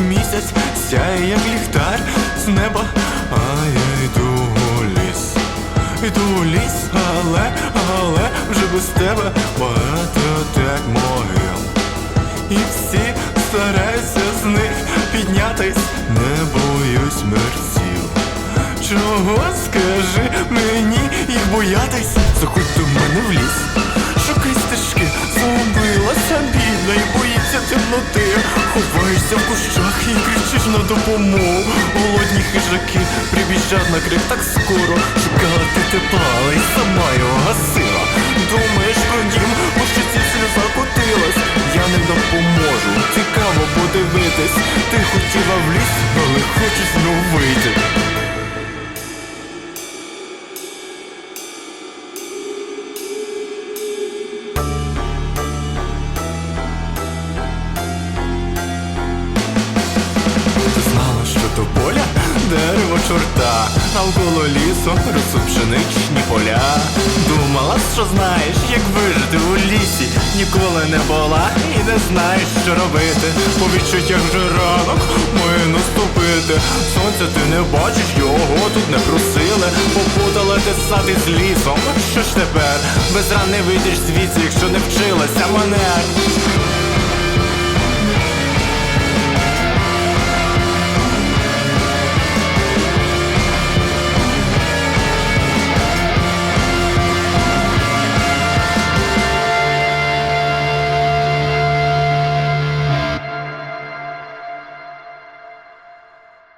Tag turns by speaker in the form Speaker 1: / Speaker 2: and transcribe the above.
Speaker 1: місяць сяє, як ліхтар з неба, а я йду у ліс. Йду у ліс, але, але вже без тебе багато так могил. І всі стараються з них піднятись, не боюсь мерців. Чого скажи мені їх боятись? Заходь до мене в ліс, боїться темноти. Ховаєшся в кущах і кричиш на допомогу. Голодні хижаки прибіжать на крик так скоро. Шукала ти тепла, але й сама його гасила. Думаєш про дім, бо що ці сльоза котилась. Я не допоможу, цікаво подивитись. Ти хотіла в ліс, але хочеш знов вийти. Дерево чорта, навколо лісу росу пшеничні поля. Думала, що знаєш, як вижити у лісі, ніколи не була і не знаєш, що робити. По відчуттях вже ранок має наступити. Сонця ти не бачиш, його тут не просили. Попутала ти сад із лісом. Що ж тепер? Без ран не вийдеш звідси, якщо не вчилася манер.